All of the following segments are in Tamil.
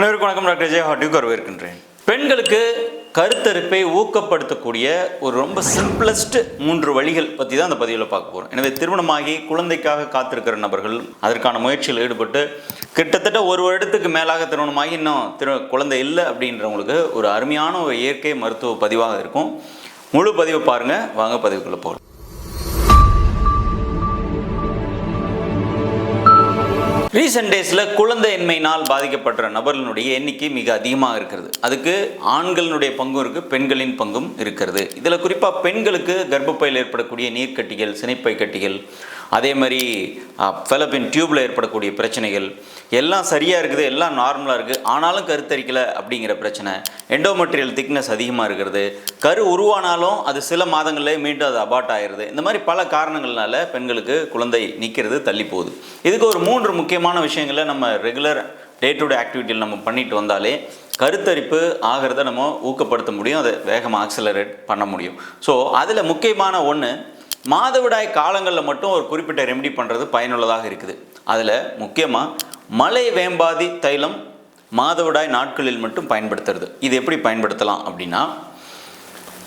அனைவருக்கும் வணக்கம். டாக்டர் ஜெய ஹாட்டிக்கு வரவேற்கின்றேன். பெண்களுக்கு கருத்தரிப்பை ஊக்கப்படுத்தக்கூடிய ஒரு ரொம்ப சிம்பிளஸ்ட் மூன்று வழிகள் பற்றி தான் அந்த பதிவில் பார்க்க போகிறோம் எனவே திருமணமாகி குழந்தைக்காக காத்திருக்கிற நபர்கள் அதற்கான முயற்சியில் ஈடுபட்டு கிட்டத்தட்ட ஒரு வருடத்துக்கு மேலாக திருமணமாகி இன்னும் திரு குழந்தை இல்லை அப்படின்றவங்களுக்கு ஒரு அருமையான ஒரு இயற்கை மருத்துவ பதிவாக இருக்கும். முழு பதிவை பாருங்கள் வாங்க பதிவுக்குள்ளே போகலாம். ரீசெண்ட் டேஸில் குழந்தையின்மையினால் பாதிக்கப்படுற நபர்களுடைய எண்ணிக்கை மிக அதிகமாக இருக்கிறது. அதுக்கு ஆண்களினுடைய பங்கும் இருக்குது பெண்களின் பங்கும் இருக்கிறது. இதில் குறிப்பாக பெண்களுக்கு கர்ப்பப்பையில் ஏற்படக்கூடிய நீர்க்கட்டிகள் சினைப்பை கட்டிகள் அதே மாதிரி ஃபெலப்பின் டியூப்பில் ஏற்படக்கூடிய பிரச்சனைகள் எல்லாம் சரியாக இருக்குது எல்லாம் நார்மலாக இருக்குது ஆனாலும் கருத்தரிக்கலை அப்படிங்கிற பிரச்சனை. எண்டோமெட்ரியல் திக்னஸ் அதிகமாக இருக்கிறது. கரு உருவானாலும் அது சில மாதங்களில் மீண்டும் அது அபாட் ஆயிடுது இந்த மாதிரி பல காரணங்கள்னால பெண்களுக்கு குழந்தை நிற்கிறது தள்ளி போகுது. இதுக்கு ஒரு மூன்று முக்கியமான விஷயங்களை நம்ம ரெகுலர் டே டு டே ஆக்டிவிட்டியில் நம்ம பண்ணிட்டு வந்தாலே கருத்தரிப்பு ஆகிறத நம்ம ஊக்கப்படுத்த முடியும். அதை வேகமாக ஆக்சலரேட் பண்ண முடியும். ஸோ அதில் முக்கியமான ஒன்று மாதவிடாய் காலங்களில் மட்டும் ஒரு குறிப்பிட்ட ரெமெடி பண்ணுறது பயனுள்ளதாக இருக்குது. அதில் முக்கியமாக மலை வேம்பாதி தைலம் மாதவிடாய் நாட்களில் மட்டும் பயன்படுத்துறது. இது எப்படி பயன்படுத்தலாம் அப்படின்னா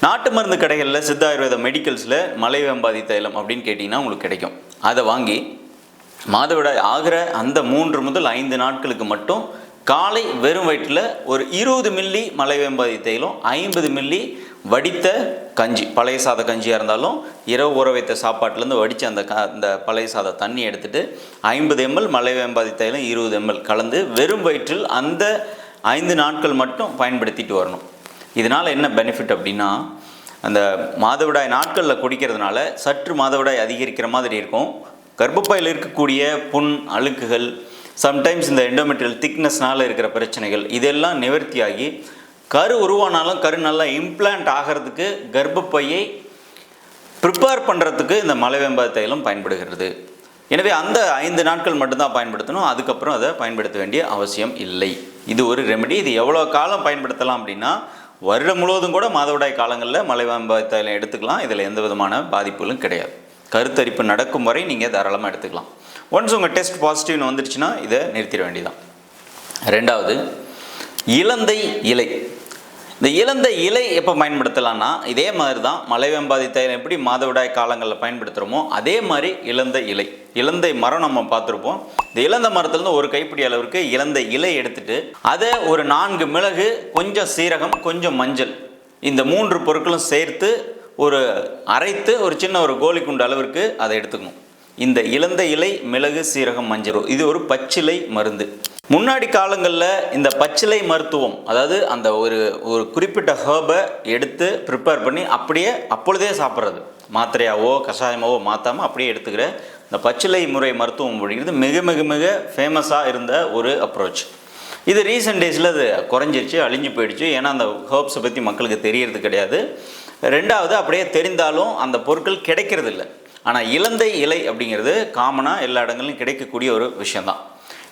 நாட்டு மருந்து கடைகளில் சித்த ஆயுர்வேத மெடிக்கல்ஸில் மலை வேம்பாதி தைலம் அப்படின்னு கேட்டிங்கன்னா உங்களுக்கு கிடைக்கும். அதை வாங்கி மாதவிடாய் ஆகிற அந்த மூன்று முதல் ஐந்து நாட்களுக்கு மட்டும் காலை வெறும் வயிற்றில் ஒரு இருபது மில்லி மலை வேம்பாதி தைலம் ஐம்பது மில்லி வடித்த கஞ்சி பழைய சாத கஞ்சியாக இருந்தாலும் இரவு ஊற வைத்த சாப்பாட்டிலேருந்து வடித்த அந்த க அந்த பழைய சாத தண்ணி எடுத்துட்டு ஐம்பது எம்எல் மலைவேம்பாதி தைலம் இருபது எம்எல் கலந்து வெறும் வயிற்றில் அந்த ஐந்து நாட்கள் மட்டும் பயன்படுத்திட்டு வரணும். இதனால் என்ன பெனிஃபிட் அப்படின்னா அந்த மாதவிடாய் நாட்களில் குடிக்கிறதுனால சற்று மாதவிடாய் அதிகரிக்கிற மாதிரி இருக்கும். கர்ப்பப்பையில் இருக்கக்கூடிய புண் அழுக்குகள் சம்டைம்ஸ் இந்த எண்டோமெட்ரியல் திக்னஸ்னால இருக்கிற பிரச்சனைகள் இதெல்லாம் நிவர்த்தியாகி கரு உருவானாலும் கரு நல்லா இம்ப்ளான்ட் ஆகிறதுக்கு கர்ப்பப்பையை ப்ரிப்பேர் பண்ணுறதுக்கு இந்த மலைவேம்பா தைலம் பயன்படுகிறது. எனவே அந்த ஐந்து நாட்கள் மட்டும்தான் பயன்படுத்தணும். அதுக்கப்புறம் அதை பயன்படுத்த வேண்டிய அவசியம் இல்லை. இது ஒரு ரெமெடி இது எவ்வளோ காலம் பயன்படுத்தலாம் அப்படின்னா வருடம் முழுவதும் கூட மாதவிடாய் காலங்களில் மலைவேம்பா தைலம் எடுத்துக்கலாம். இதில் எந்த விதமான பாதிப்புகளும் கிடையாது. கருத்தரிப்பு நடக்கும் வரை நீங்கள் தாராளமாக எடுத்துக்கலாம். ஒன்ஸ் உங்கள் டெஸ்ட் பாசிட்டிவ்னு வந்துருச்சுன்னா இதை நிறுத்திட வேண்டியதான் ரெண்டாவது இலந்தை இலை. இந்த இழந்த இலை எப்போ பயன்படுத்தலாம்னா இதே மாதிரி தான் மலைவெம்பாதி தைலம் எப்படி மாதவிடாய் காலங்களில் பயன்படுத்துகிறோமோ அதே மாதிரி இழந்த இலை இலந்தை மரம் நம்ம பார்த்துருப்போம். இந்த இலந்த மரத்துலேருந்து ஒரு கைப்பிடி அளவிற்கு இழந்த இலை எடுத்துட்டு அதை ஒரு நான்கு மிளகு கொஞ்சம் சீரகம் கொஞ்சம் மஞ்சள் இந்த மூன்று பொருட்களும் சேர்த்து ஒரு அரைத்து ஒரு சின்ன ஒரு கோழிக்குண்டு அளவிற்கு அதை எடுத்துக்கணும். இந்த இழந்த இலை மிளகு சீரகம் மஞ்சள் இது ஒரு பச்சிலை மருந்து. முன்னாடி காலங்களில் இந்த பச்சிலை மருத்துவம் அதாவது அந்த ஒரு ஒரு குறிப்பிட்ட ஹேர்பை எடுத்து ப்ரிப்பேர் பண்ணி அப்படியே அப்பொழுதே சாப்பிட்றது. மாத்திரையாவோ கஷாயமாவோ மாற்றாமல் அப்படியே எடுத்துக்கிற இந்த பச்சிலை முறை மருத்துவம் அப்படிங்கிறது மிக மிக மிக ஃபேமஸாக இருந்த ஒரு அப்ரோச் இது ரீசெண்ட் டேஸில் அது குறைஞ்சிருச்சு அழிஞ்சு போயிடுச்சு. ஏன்னா அந்த ஹேர்ப்ஸை பற்றி மக்களுக்கு தெரியறது கிடையாது. ரெண்டாவது அப்படியே தெரிந்தாலும் அந்த பொருட்கள் கிடைக்கிறது இல்லை ஆனால் இலந்தை இலை அப்படிங்கிறது காமனாக எல்லா இடங்களிலும் கிடைக்கக்கூடிய ஒரு விஷயந்தான்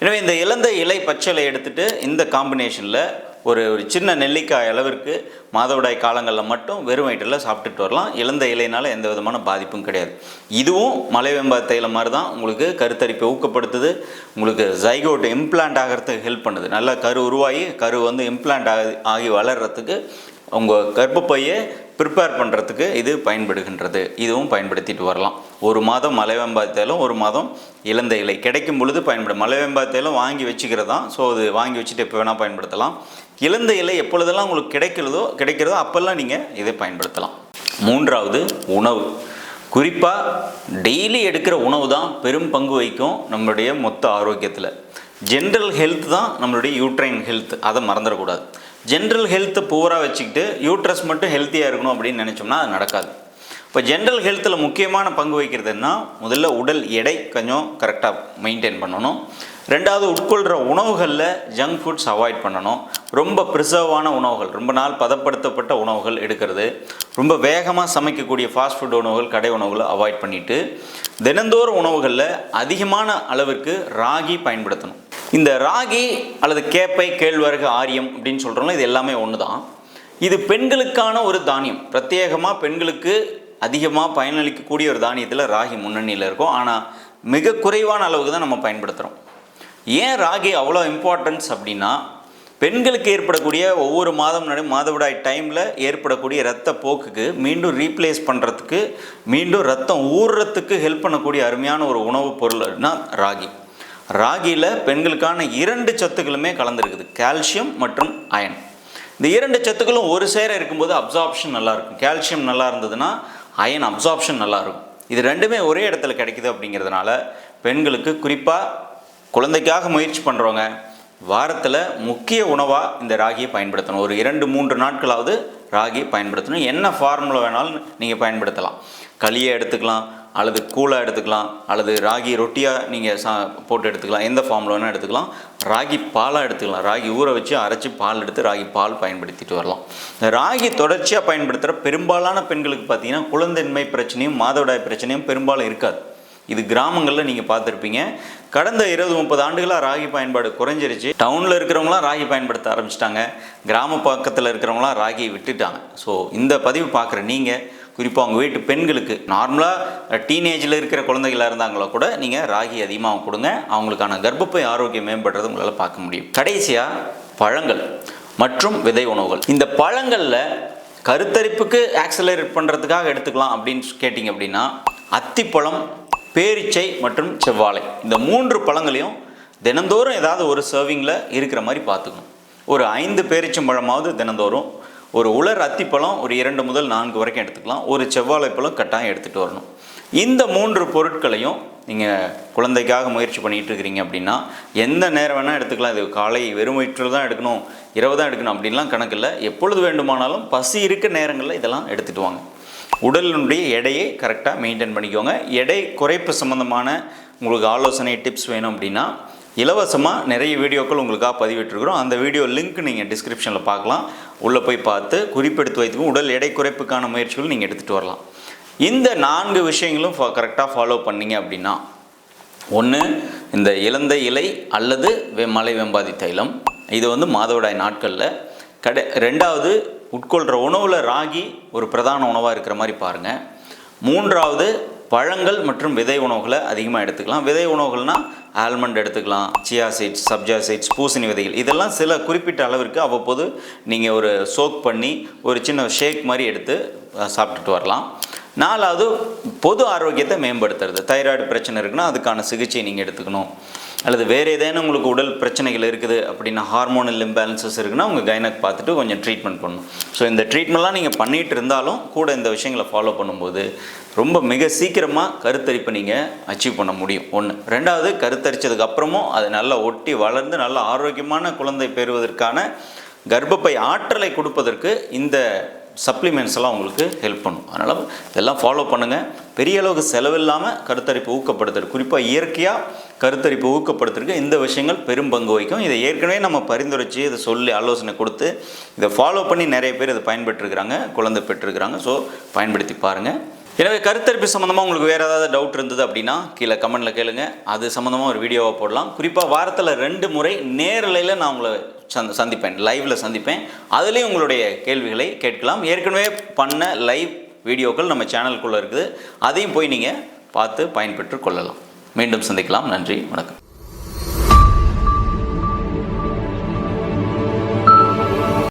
எனவே இந்த இழந்த இலை பச்சலை எடுத்துட்டு இந்த காம்பினேஷனில் ஒரு ஒரு சின்ன நெல்லிக்காய் அளவிற்கு மாதவிடாய் காலங்களில் மட்டும் வெறும் வயிற்றில் சாப்பிட்டுட்டு வரலாம். இழந்த இலையினால் எந்த விதமான பாதிப்பும் கிடையாது. இதுவும் மலைவெம்பா தைலம் மாதிரி தான் உங்களுக்கு கருத்தரிப்பை ஊக்கப்படுத்துது. உங்களுக்கு ஜைகோட் இம்ப்ளான்ட் ஆகிறதுக்கு ஹெல்ப் பண்ணுது. நல்லா கரு உருவாகி கரு வந்து இம்ப்ளான்ட் ஆகி ஆகி வளர்கிறதுக்கு உங்கள் கர்ப்பப்பையை ப்ரிப்பேர் பண்ணுறதுக்கு இது பயன்படுகின்றது. இதுவும் பயன்படுத்திட்டு வரலாம். ஒரு மாதம் மலைவெம்பாயத்தையிலும் ஒரு மாதம் இழந்த இலை. கிடைக்கும் பொழுது பயன்படும் மலைவெம்பாயத்தையிலும் வாங்கி வச்சுக்கிறதான் ஸோ அது வாங்கி வச்சுட்டு எப்போ வேணால் பயன்படுத்தலாம். இலந்த இலை எப்பொழுதெல்லாம் உங்களுக்கு கிடைக்கிறதோ கிடைக்கிறதோ அப்போல்லாம் நீங்கள் இதை பயன்படுத்தலாம். மூன்றாவது உணவு. குறிப்பாக டெய்லி எடுக்கிற உணவு தான் பெரும் பங்கு வகிக்கும் நம்மளுடைய மொத்த ஆரோக்கியத்தில். ஜென்ரல் ஹெல்த் தான் நம்மளுடைய யூட்ரைன் ஹெல்த் அதை மறந்துடக்கூடாது. ஜென்ரல் ஹெல்த்தை பூராக வச்சுக்கிட்டு யூட்ரஸ் மட்டும் ஹெல்த்தியாக இருக்கணும் அப்படின்னு நினச்சோம்னா அது நடக்காது. இப்போ ஜென்ரல் ஹெல்த்தில் முக்கியமான பங்கு வகிக்கிறதுன்னா முதல்ல உடல் எடை கொஞ்சம் கரெக்டாக மெயின்டைன் பண்ணணும். ரெண்டாவது உட்கொள்கிற உணவுகளில் ஜங்க் ஃபுட்ஸ் அவாய்ட் பண்ணணும். ரொம்ப ப்ரிசர்வான உணவுகள் ரொம்ப நாள் பதப்படுத்தப்பட்ட உணவுகள் எடுக்கிறது. ரொம்ப வேகமாக சமைக்கக்கூடிய ஃபாஸ்ட் ஃபுட் உணவுகள் கடை உணவுகளை அவாய்ட் பண்ணிவிட்டு தினந்தோறும் உணவுகளில் அதிகமான அளவிற்கு ராகி பயன்படுத்தணும். இந்த ராகி அல்லது கேப்பை கேழ்வரகு ஆரியம் அப்படின்னு சொல்கிறோம்ல இது எல்லாமே ஒன்று தான் இது பெண்களுக்கான ஒரு தானியம். பிரத்யேகமாக பெண்களுக்கு அதிகமாக பயனளிக்கக்கூடிய ஒரு தானியத்தில் ராகி முன்னணியில் இருக்கும். ஆனால் மிக குறைவான அளவுக்கு தான் நம்ம பயன்படுத்துகிறோம் ஏன் ராகி அவ்வளோ இம்பார்ட்டன்ஸ் அப்படின்னா பெண்களுக்கு ஏற்படக்கூடிய ஒவ்வொரு மாதம் நடு மாதவிடாய் டைமில் ஏற்படக்கூடிய இரத்த போக்குக்கு மீண்டும் ரீப்ளேஸ் பண்ணுறதுக்கு மீண்டும் ரத்தம் ஊறுறதுக்கு ஹெல்ப் பண்ணக்கூடிய அருமையான ஒரு உணவுப் பொருள்னா ராகி. ராகியில் பெண்களுக்கான இரண்டு சத்துக்களுமே கலந்துருக்குது. கால்சியம் மற்றும் அயன் இந்த இரண்டு சத்துக்களும் ஒரு சேர இருக்கும்போது அப்சார்ப்ஷன் நல்லாயிருக்கும். கால்சியம் நல்லா இருந்ததுன்னா அயன் அப்சார்ப்ஷன் நல்லாயிருக்கும். இது ரெண்டுமே ஒரே இடத்துல கிடைக்குது அப்படிங்கிறதுனால பெண்களுக்கு குறிப்பாக குழந்தைக்காக முயற்சி பண்ணுறவங்க வாரத்தில் முக்கிய உணவாக இந்த ராகியை பயன்படுத்தணும். ஒரு இரண்டு மூன்று நாட்களாவது ராகி பயன்படுத்தணும். என்ன ஃபார்முலா வேணாலும் நீங்கள் பயன்படுத்தலாம். களியை எடுத்துக்கலாம். அல்லது கூழாக எடுத்துக்கலாம் அல்லது ராகி ரொட்டியாக நீங்கள் சா போட்டு எடுத்துக்கலாம் எந்த ஃபார்மில் வேணால் எடுத்துக்கலாம். ராகி பாலாக எடுத்துக்கலாம். ராகி ஊற வச்சு அரைச்சி பால் எடுத்து ராகி பால் பயன்படுத்திட்டு வரலாம். இந்த ராகி தொடர்ச்சியாக பயன்படுத்துகிற பெரும்பாலான பெண்களுக்கு பார்த்தீங்கன்னா குழந்தைன்மை பிரச்சனையும் மாதவிடாய் பிரச்சனையும் பெரும்பாலும் இருக்காது. இது கிராமங்களில் நீங்கள் பார்த்துருப்பீங்க. கடந்த இருபது முப்பது ஆண்டுகளாக ராகி பயன்பாடு குறைஞ்சிருச்சு. டவுனில் இருக்கிறவங்களாம் ராகி பயன்படுத்த ஆரம்பிச்சிட்டாங்க. கிராம பக்கத்தில் இருக்கிறவங்களாம் ராகியை விட்டுட்டாங்க. ஸோ இந்த பதிவு பார்க்குற நீங்கள் குறிப்பாக உங்கள் வீட்டு பெண்களுக்கு. நார்மலாக டீனேஜில் இருக்கிற குழந்தைகளாக இருந்தாங்களோ கூட நீங்கள் ராகி அதிகமாக கொடுங்க. அவங்களுக்கான கர்ப்பப்பை ஆரோக்கியம் மேம்படுறது உங்களால் பார்க்க முடியும். கடைசியாக பழங்கள் மற்றும் விதை உணவுகள். இந்த பழங்களில் கருத்தரிப்புக்கு ஆக்சலரேட் பண்ணுறதுக்காக எடுத்துக்கலாம் அப்படின்னு கேட்டிங்க அப்படின்னா அத்திப்பழம் பேரிச்சை மற்றும் செவ்வாழை. இந்த மூன்று பழங்களையும் தினந்தோறும் ஏதாவது ஒரு சர்விங்கில் இருக்கிற மாதிரி பார்த்துக்கணும். ஒரு ஐந்து பேரிச்சம்பழமாவது தினந்தோறும் ஒரு உலர் அத்திப்பழம் ஒரு இரண்டு முதல் நான்கு வரைக்கும் எடுத்துக்கலாம். ஒரு செவ்வாழைப்பழம் கட்டாயம் எடுத்துகிட்டு வரணும். இந்த மூன்று பொருட்களையும் நீங்கள் குழந்தைக்காக முயற்சி பண்ணிகிட்டு இருக்கிறீங்க அப்படின்னா எந்த நேரம் வேணால் எடுத்துக்கலாம். இது காலை வெறும் வயிற்றில் தான் எடுக்கணும் இரவு தான் எடுக்கணும் அப்படின்லாம் கணக்கில் எப்பொழுது வேண்டுமானாலும் பசி இருக்க நேரங்களில் இதெல்லாம் எடுத்துகிட்டு வாங்க. உடலினுடைய எடையை கரெக்டாக மெயின்டைன் பண்ணிக்கோங்க. எடை குறைப்பு சம்மந்தமான உங்களுக்கு ஆலோசனை டிப்ஸ் வேணும் அப்படின்னா இலவசமாக நிறைய வீடியோக்கள் உங்களுக்காக பதிவிட்டிருக்கிறோம். அந்த வீடியோ லிங்க் நீங்கள் டிஸ்கிரிப்ஷனில் பார்க்கலாம். உள்ளே போய் பார்த்து குறிப்பெடுத்து வைத்துக்கும் உடல் எடை குறைப்புக்கான முயற்சிகள் நீங்கள் எடுத்துகிட்டு வரலாம். இந்த நான்கு விஷயங்களும் கரெக்டாக ஃபாலோ பண்ணீங்க அப்படின்னா ஒன்று இந்த இழந்த இலை அல்லது வெ மலை வெம்பாதி தைலம் இது வந்து மாதவிடாய் நாட்களில். கடை ரெண்டாவது உட்கொள்கிற உணவில் ராகி ஒரு பிரதான உணவாக இருக்கிற மாதிரி பாருங்கள் மூன்றாவது பழங்கள் மற்றும் விதை உணவுகளை அதிகமாக எடுத்துக்கலாம். விதை உணவுகள்னால் ஆல்மண்ட் எடுத்துக்கலாம் சியா சீட்ஸ் சப்ஜா சீட்ஸ் பூசணி விதைகள். இதெல்லாம் சில குறிப்பிட்ட அளவிற்கு அவ்வப்போது நீங்கள் ஒரு சோக் பண்ணி ஒரு சின்ன ஷேக் மாதிரி எடுத்து சாப்பிட்டுட்டு வரலாம். நாலாவது பொது ஆரோக்கியத்தை மேம்படுத்துறது. தைராய்டு பிரச்சனை இருக்குன்னா அதுக்கான சிகிச்சை நீங்கள் எடுத்துக்கணும். அல்லது வேறு ஏதேனும் உங்களுக்கு உடல் பிரச்சனைகள் இருக்குது அப்படின்னா ஹார்மோனல் இம்பேலன்சஸ் இருக்குன்னா உங்கள் கைனக் பார்த்துட்டு கொஞ்சம் ட்ரீட்மெண்ட் பண்ணணும். ஸோ இந்த ட்ரீட்மெண்ட்லாம் நீங்கள் பண்ணிகிட்டு இருந்தாலும் கூட இந்த விஷயங்களை ஃபாலோ பண்ணும்போது ரொம்ப மிக சீக்கிரமாக கருத்தரிப்பை நீங்கள் அச்சீவ் பண்ண முடியும். ஒன்று ரெண்டாவது கருத்தரித்ததுக்கு அப்புறமும் அது நல்லா ஒட்டி வளர்ந்து நல்ல ஆரோக்கியமான குழந்தை பெறுவதற்கான கர்ப்பப்பை ஆற்றலை கொடுப்பதற்கு இந்த சப்ளிமெண்ட்ஸ் எல்லாம் உங்களுக்கு ஹெல்ப் பண்ணும். அதனால் இதெல்லாம் ஃபாலோ பண்ணுங்கள் பெரிய அளவுக்கு செலவில்லாமல் கருத்தரிப்பு ஊக்கப்படுத்துறது. குறிப்பாக இயற்கையாக கருத்தரிப்பு ஊக்கப்படுத்துறதுக்கு இந்த விஷயங்கள் பெரும் பங்கு வகிக்கும். இதை ஏற்கனவே நம்ம பரிந்துரைச்சு இதை சொல்லி ஆலோசனை கொடுத்து இதை ஃபாலோ பண்ணி நிறைய பேர் இதை பயன்பெற்றுருக்கிறாங்க குழந்தை பெற்றிருக்கிறாங்க. ஸோ பயன்படுத்தி பாருங்கள் எனவே கருத்தரிப்பு சம்மந்தமாக உங்களுக்கு வேறு ஏதாவது டவுட் இருந்தது அப்படின்னா கீழே கமெண்ட்டில் கேளுங்க. அது சம்மந்தமாக ஒரு வீடியோவை போடலாம். குறிப்பாக வாரத்தில் ரெண்டு முறை நேரலையில் நான் உங்களை சந்த் சந்திப்பேன் லைவில் சந்திப்பேன். அதுலேயும் உங்களுடைய கேள்விகளை கேட்கலாம். ஏற்கனவே பண்ண லைவ் வீடியோக்கள் நம்ம சேனலுக்குள்ளே இருக்குது. அதையும் போய் நீங்கள் பார்த்து பயன்பெற்று கொள்ளலாம். மீண்டும் சந்திக்கலாம். நன்றி. வணக்கம்.